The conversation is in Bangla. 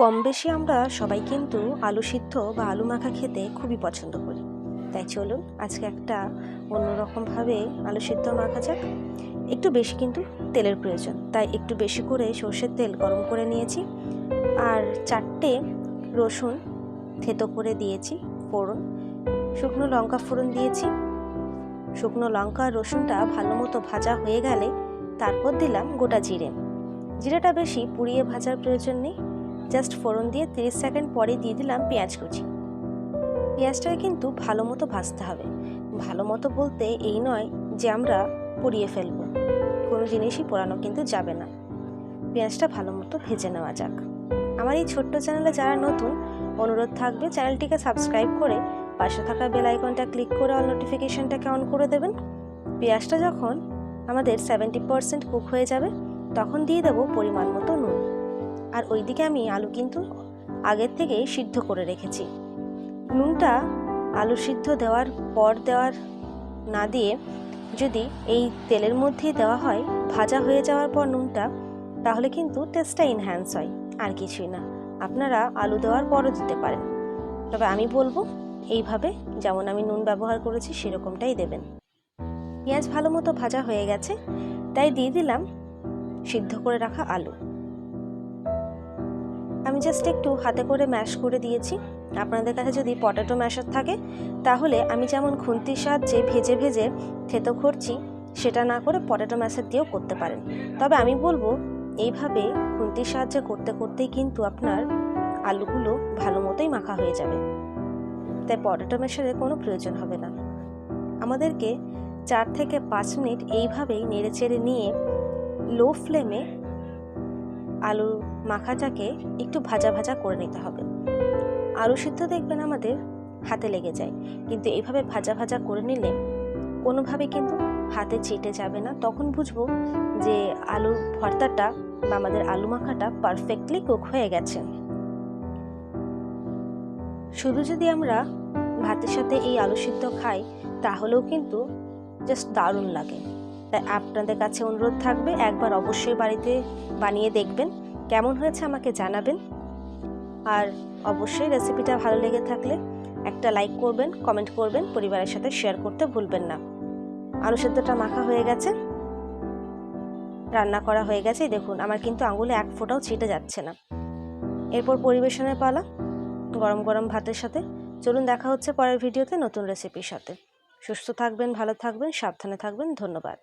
কম বেশি আমরা সবাই কিন্তু আলু সিদ্ধ বা আলু মাখা খেতে খুবই পছন্দ করি। তাই চলুন, আজকে একটা অন্যরকমভাবে আলু সিদ্ধ মাখা যাক। একটু বেশি কিন্তু তেলের প্রয়োজন, তাই একটু বেশি করে সর্ষের তেল গরম করে নিয়েছি। আর চারটে রসুন থেতো করে দিয়েছি, ফোড়ন। শুকনো লঙ্কা ফোড়ন দিয়েছি। শুকনো লঙ্কা আর রসুনটা ভালো মতো ভাজা হয়ে গেলে তারপর দিলাম গোটা জিরে। জিরেটা বেশি পুড়িয়ে ভাজার প্রয়োজন নেই। জাস্ট ফোড়ন দিয়ে তিরিশ সেকেন্ড পরে দিয়ে দিলাম পেঁয়াজ কুচি। পেঁয়াজটাকে কিন্তু ভালো মতো ভাজতে হবে। ভালো মতো বলতে এই নয় যে আমরা পুড়িয়ে ফেলব। কোনো জিনিসই পোড়ানো কিন্তু যাবে না। পেঁয়াজটা ভালো মতো ভেজে নেওয়া যাক। আমার এই ছোট্ট চ্যানেলে যারা নতুন, অনুরোধ থাকবে চ্যানেলটিকে সাবস্ক্রাইব করে পাশে থাকা বেল আইকনটা ক্লিক করে অল নোটিফিকেশনটাকে অন করে দেবেন। পেঁয়াজটা যখন আমাদের সেভেন্টি পারসেন্ট কুক হয়ে যাবে, তখন দিয়ে দেবো পরিমাণ মতো নুন। আর ওইদিকে আমি আলু কিন্তু আগের থেকেই সিদ্ধ করে রেখেছি। নুনটা আলু সিদ্ধ দেওয়ার পর দেওয়ার না দিয়ে যদি এই তেলের মধ্যেই দেওয়া হয়, ভাজা হয়ে যাওয়ার পর নুনটা, তাহলে কিন্তু টেস্টটা ইনহ্যান্স হয়, আর কিছুই না। আপনারা আলু দেওয়ার পরও দিতে পারেন। তবে আমি বলব, এইভাবে যেমন আমি নুন ব্যবহার করেছি, সেরকমটাই দেবেন। পেঁয়াজ ভালো মতো ভাজা হয়ে গেছে, তাই দিয়ে দিলাম সিদ্ধ করে রাখা আলু। আমি জাস্ট একটু হাতে করে ম্যাশ করে দিয়েছি। আপনাদের কাছে যদি পটেটো ম্যাশার থাকে, তাহলে আমি যেমন খুন্তির সাহায্যে ভেজে ভেজে থেতো করছি, সেটা না করে পটেটো ম্যাশার দিয়েও করতে পারেন। তবে আমি বলব, এইভাবে খুন্তির সাহায্যে করতে করতেই কিন্তু আপনার আলুগুলো ভালো মতোই মাখা হয়ে যাবে। তাই পটেটো ম্যাশারের কোনো প্রয়োজন হবে না। আমাদেরকে চার থেকে পাঁচ মিনিট এইভাবেই নেড়ে চেড়ে নিয়ে লো ফ্লেমে আলু মাখাটাকে একটু ভাজা ভাজা করে নিতে হবে। আলু সিদ্ধ দেখবেন আমাদের হাতে লেগে যায়। কিন্তু এইভাবে ভাজা ভাজা করে নিলে কোনোভাবে কিন্তু হাতে চেটে যাবে না। তখন বুঝব যে আলুর ভর্তাটা বা আমাদের আলু মাখাটা পারফেক্টলি কুক হয়ে গেছে। শুধু যদি আমরা ভাতের সাথে এই আলু সিদ্ধ খাই, তাহলেও কিন্তু জাস্ট দারুণ লাগে। তাই আপনাদের কাছে অনুরোধ থাকবে, একবার অবশ্যই বাড়িতে বানিয়ে দেখবেন। কেমন হয়েছে আমাকে জানাবেন। আর অবশ্যই রেসিপিটা ভালো লেগে থাকলে একটা লাইক করবেন, কমেন্ট করবেন, পরিবারের সাথে শেয়ার করতে ভুলবেন না। আলু সেদ্ধটা মাখা হয়ে গেছে। রান্না করা হয়ে গেছে। দেখুন, আমার কিন্তু আঙুলে এক ফোঁটাও ছিটে যাচ্ছে না। এরপর পরিবেশনের পালা, গরম গরম ভাতের সাথে। চলুন দেখা হচ্ছে পরের ভিডিওতে নতুন রেসিপির সাথে। সুস্থ থাকবেন, ভালো থাকবেন, সাবধানে থাকবেন। ধন্যবাদ।